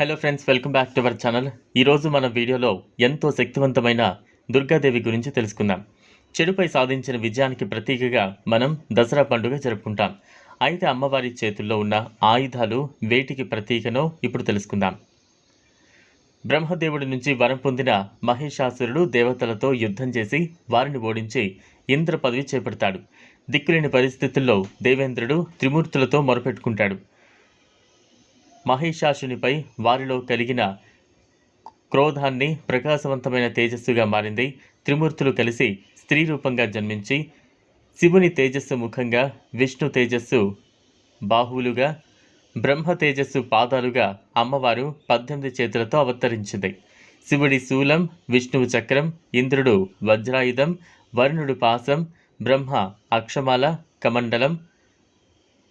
Hello friends welcome back to our channel ఈరోజు మన వీడియోలో ఎంతో శక్తివంతమైన దుర్గాదేవి గురించి తెలుసుకుందాం. చెడుపై సాధించిన విజయానికి ప్రతీకగా మనం దసరా పండుగ జరుపుకుంటాం. అయితే అమ్మవారి చేతుల్లో ఉన్న ఆయుధాలు వేటికి ప్రతీకనో ఇప్పుడు తెలుసుకుందాం. బ్రహ్మదేవుడి నుంచి వరం పొందిన మహిషాసురుడు దేవతలతో యుద్ధం చేసి వారిని ఓడించి ఇంద్ర పదవి చేపడతాడు. దిక్కులేని పరిస్థితుల్లో దేవేంద్రుడు త్రిమూర్తులతో మొరపెట్టుకుంటాడు. మహిషాసునిపై వారిలో కలిగిన క్రోధాన్ని ప్రకాశవంతమైన తేజస్సుగా మారింది. త్రిమూర్తులు కలిసి స్త్రీ రూపంగా జన్మించి శివుని తేజస్సు ముఖంగా విష్ణు తేజస్సు బాహువులుగా బ్రహ్మ తేజస్సు పాదాలుగా అమ్మవారు పద్దెనిమిది చేతులతో అవతరించింది. శివుడి శూలం విష్ణువు చక్రం ఇంద్రుడు వజ్రాయుధం వరుణుడు పాసం బ్రహ్మ అక్షమాల కమండలం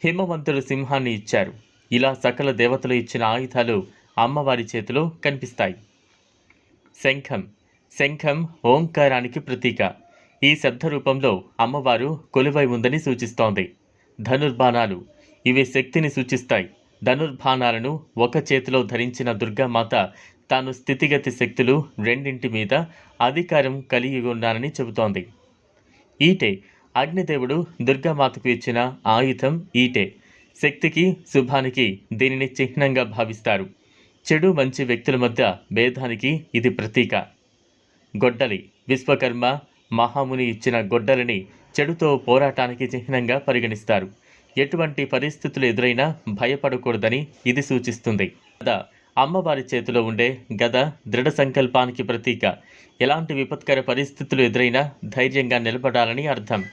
హిమవంతుడు సింహాన్ని ఇచ్చారు. ఇలా సకల దేవతలు ఇచ్చిన ఆయుధాలు అమ్మవారి చేతిలో కనిపిస్తాయి. శంఖం. శంఖం ఓంకారానికి ప్రతీక. ఈ శబ్ద రూపంలో అమ్మవారు కొలువై ఉందని సూచిస్తోంది. ధనుర్బాణాలు. ఇవి శక్తిని సూచిస్తాయి. ధనుర్బాణాలను ఒక చేతిలో ధరించిన దుర్గామాత తాను స్థితిగతి శక్తులు రెండింటి మీద అధికారం కలిగి ఉన్నానని చెబుతోంది. ఈటే. అగ్నిదేవుడు దుర్గామాతకు ఇచ్చిన ఆయుధం ఈటే. శక్తికి శుభానికి దీనిని చిహ్నంగా భావిస్తారు. చెడు మంచి వ్యక్తుల మధ్య భేదానికి ఇది ప్రతీక. గొడ్డలి విశ్వకర్మ మహాముని ఇచ్చిన గొడ్డలిని చెడుతో పోరాటానికి చిహ్నంగా పరిగణిస్తారు. ఎటువంటి పరిస్థితులు ఎదురైనా భయపడకూడదని ఇది సూచిస్తుంది. గద అమ్మవారి చేతిలో ఉండే గద దృఢ సంకల్పానికి ప్రతీక. ఎలాంటి విపత్కర పరిస్థితులు ఎదురైనా ధైర్యంగా నిలబడాలని అర్థం.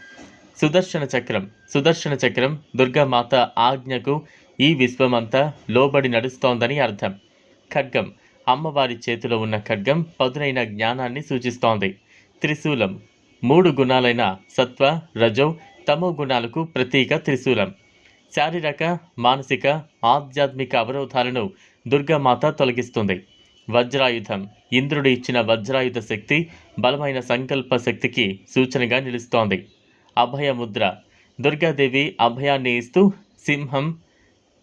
సుదర్శన చక్రం. సుదర్శన చక్రం దుర్గామాత ఆజ్ఞకు ఈ విశ్వమంతా లోబడి నడుస్తోందని అర్థం. ఖడ్గం. అమ్మవారి చేతిలో ఉన్న ఖడ్గం పదునైన జ్ఞానాన్ని సూచిస్తోంది. త్రిశూలం. మూడు గుణాలైన సత్వ రజో తమో గుణాలకు ప్రతీక త్రిశూలం. శారీరక మానసిక ఆధ్యాత్మిక అవరోధాలను దుర్గామాత తొలగిస్తుంది. వజ్రాయుధం. ఇంద్రుడు ఇచ్చిన వజ్రాయుధ శక్తి బలమైన సంకల్ప శక్తికి సూచనగా నిలుస్తోంది. అభయముద్ర. దుర్గాదేవి అభయాన్ని ఇస్తూ సింహం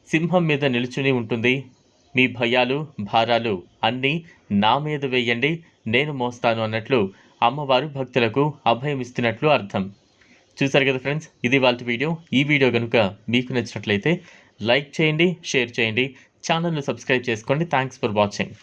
సింహం మీద నిలుచుని ఉంటుంది. మీ భయాలు భారాలు అన్నీ నా మీద వేయండి నేను మోస్తాను అన్నట్లు అమ్మవారు భక్తులకు అభయం ఇస్తున్నట్లు అర్థం. చూసారు కదా ఫ్రెండ్స్ ఇది వాళ్ళ వీడియో. ఈ వీడియో కనుక మీకు నచ్చినట్లయితే లైక్ చేయండి షేర్ చేయండి. ఛానల్ను సబ్స్క్రైబ్ చేసుకోండి. Thanks for watching.